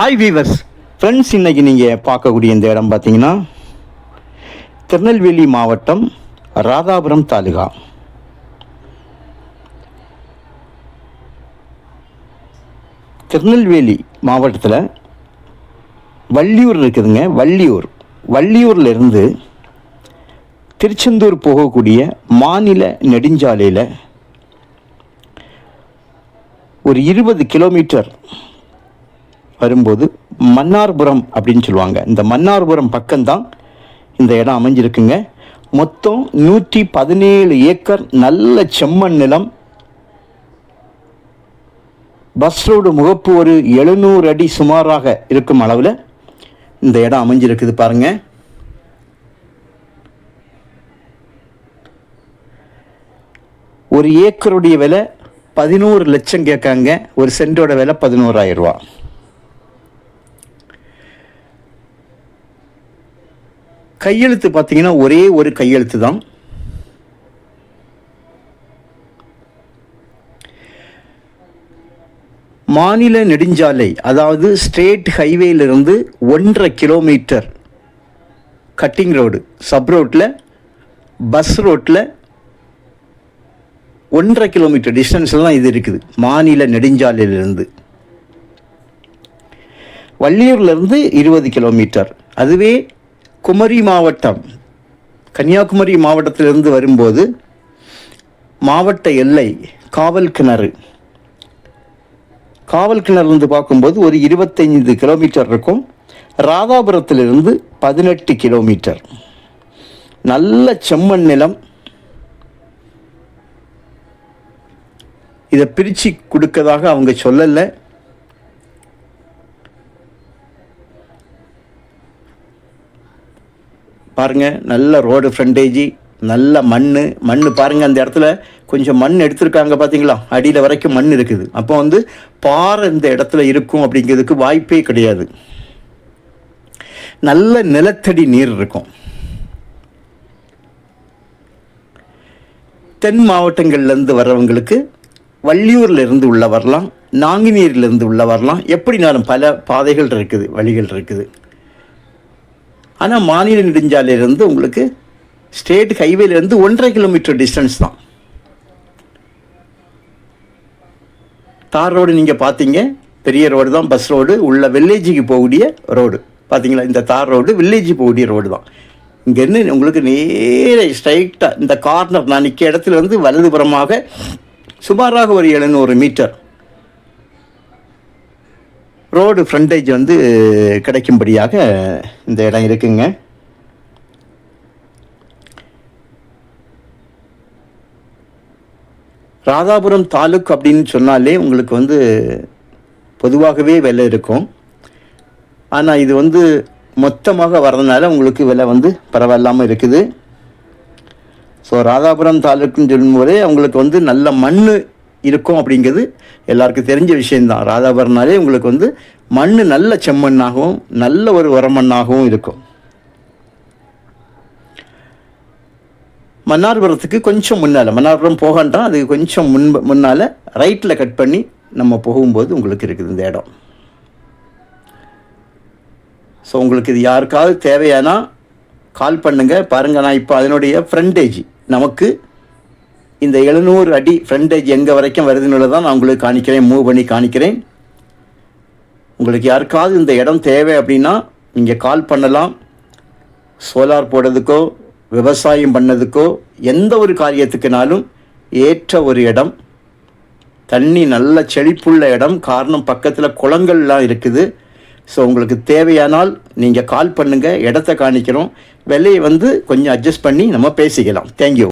Hi viewers friends இன்றைக்கி நீங்கள் பார்க்கக்கூடிய இந்த இடம் பார்த்தீங்கன்னா திருநெல்வேலி மாவட்டம் ராதாபுரம் தாலுகா. திருநெல்வேலி மாவட்டத்தில் வள்ளியூர் இருக்குதுங்க வள்ளியூர். வள்ளியூர்லேருந்து திருச்செந்தூர் போகக்கூடிய மாநில நெடுஞ்சாலையில் ஒரு இருபது கிலோமீட்டர் வரும்போது மன்னார்புரம் அப்படின்னு சொல்லுவாங்க. இந்த மன்னார்புரம் பக்கம்தான் இந்த இடம் அமைஞ்சிருக்குங்க. மொத்தம் நூற்றி பதினேழு ஏக்கர் நல்ல செம்மண் நிலம். பஸ் ரோடு முகப்பு ஒரு எழுநூறு அடி சுமாராக இருக்கும் அளவில் இந்த இடம் அமைஞ்சிருக்குது பாருங்க. ஒரு ஏக்கருடைய விலை பதினோரு லட்சம் கேட்காங்க. ஒரு சென்டோட விலை பதினோராயிரம் ரூபா கையெழுத்து பார்த்தீங்கன்னா ஒரே ஒரு கையெழுத்து தான். மாநில நெடுஞ்சாலை அதாவது ஸ்டேட் ஹைவேலிருந்து ஒன்றரை கிலோமீட்டர் கட்டிங் ரோடு சப் ரோட்டில் பஸ் ரோட்டில் ஒன்றரை கிலோமீட்டர் டிஸ்டன்ஸில் தான் இது இருக்குது மாநில நெடுஞ்சாலையிலிருந்து. வள்ளியூர்லேருந்து இருபது கிலோமீட்டர். அதுவே குமரி மாவட்டம் கன்னியாகுமரி மாவட்டத்திலிருந்து வரும்போது மாவட்ட எல்லை காவல் கிணறு. காவல் கிணறுலேருந்து பார்க்கும்போது ஒரு இருபத்தைந்து கிலோமீட்டர் இருக்கும். ராதாபுரத்திலிருந்து பதினெட்டு கிலோமீட்டர். நல்ல செம்மண் நிலம். இதை பிரித்து கொடுக்கதாக அவங்க சொல்லலை. பாருங்கள் நல்ல ரோடு ஃப்ரண்டேஜி நல்ல மண் மண் பாருங்கள் அந்த இடத்துல கொஞ்சம் மண் எடுத்திருக்காங்க பார்த்தீங்களா அடியில் வரைக்கும் மண் இருக்குது. அப்போ வந்து பாறை இந்த இடத்துல இருக்கும் அப்படிங்கிறதுக்கு வாய்ப்பே கிடையாது. நல்ல நிலத்தடி நீர் இருக்கும். தென் மாவட்டங்கள்லேருந்து வர்றவங்களுக்கு வள்ளியூர்லேருந்து உள்ள வரலாம் நாங்குநீர்லேருந்து உள்ள வரலாம். எப்படினாலும் பல பாதைகள் இருக்குது வழிகள் இருக்குது. ஆனால் மாநில நெடுஞ்சாலையிலேருந்து உங்களுக்கு ஸ்டேட் ஹைவேலேருந்து ஒன்றரை கிலோமீட்டர் டிஸ்டன்ஸ் தான். தார் ரோடு நீங்கள் பார்த்தீங்க. பெரிய ரோடு தான் பஸ் ரோடு. உள்ள வில்லேஜுக்கு போகக்கூடிய ரோடு. பார்த்தீங்களா? இந்த தார் ரோடு வில்லேஜ் போகக்கூடிய ரோடு தான். இங்கேருந்து உங்களுக்கு நேர ஸ்ட்ரைட்டாக இந்த கார்னர் நான் நிற்க இடத்துலேருந்து வலதுபுறமாக சுமாராக ஒரு எழுநூறு மீட்டர். ரோடு ஃப்ரண்டேஜ் வந்து கிடைக்கும்படியாக இந்த இடம் இருக்குங்க. ராதாபுரம் தாலுக் அப்படின்னு சொன்னாலே உங்களுக்கு வந்து பொதுவாகவே விலை இருக்கும். ஆனால் இது வந்து மொத்தமாக வர்றதுனால உங்களுக்கு விலை வந்து பரவாயில்லாமல் இருக்குது. ஸோ ராதாபுரம் தாலுக்குன்னு சொல்லும்போதே அவங்களுக்கு வந்து நல்ல மண் இருக்கும் அப்படிங்கிறது எல்லாருக்கும் தெரிஞ்ச விஷயந்தான் ராதாபுரம்னாலே உங்களுக்கு வந்து மண் நல்ல செம்மண்ணாகவும் நல்ல ஒரு உரமண்ணாகவும் இருக்கும். மன்னார்புரத்துக்கு கொஞ்சம் முன்னால் மன்னார்புரம் போகண்டாம் அதுக்கு கொஞ்சம் முன் முன்னால் ரைட்டில் கட் பண்ணி நம்ம போகும்போது உங்களுக்கு இருக்குது இந்த இடம். ஸோ உங்களுக்கு இது யாருக்காவது தேவையானா கால் பண்ணுங்கள் பாருங்கள் நான் இப்போ அதனுடைய ஃப்ரண்டேஜ் நமக்கு இந்த எழுநூறு அடி ஃப்ரண்டேஜ் எங்கே வரைக்கும் வருதுன்னு தான் நான் உங்களுக்கு காணிக்கிறேன் மூவ் பண்ணி காணிக்கிறேன். உங்களுக்கு யாருக்காவது இந்த இடம் தேவை அப்படின்னா நீங்கள் கால் பண்ணலாம். சோலார் போடுறதுக்கோ விவசாயம் பண்ணதுக்கோ எந்த ஒரு காரியத்துக்குனாலும் ஏற்ற ஒரு இடம். தண்ணி நல்ல செழிப்புள்ள இடம் காரணம் பக்கத்தில் குளங்கள்லாம் இருக்குது. ஸோ உங்களுக்கு தேவையானால் நீங்கள் கால் பண்ணுங்கள் இடத்த காணிக்கிறோம். விலையை வந்து கொஞ்சம் அட்ஜஸ்ட் பண்ணி நம்ம பேசிக்கலாம். தேங்க்யூ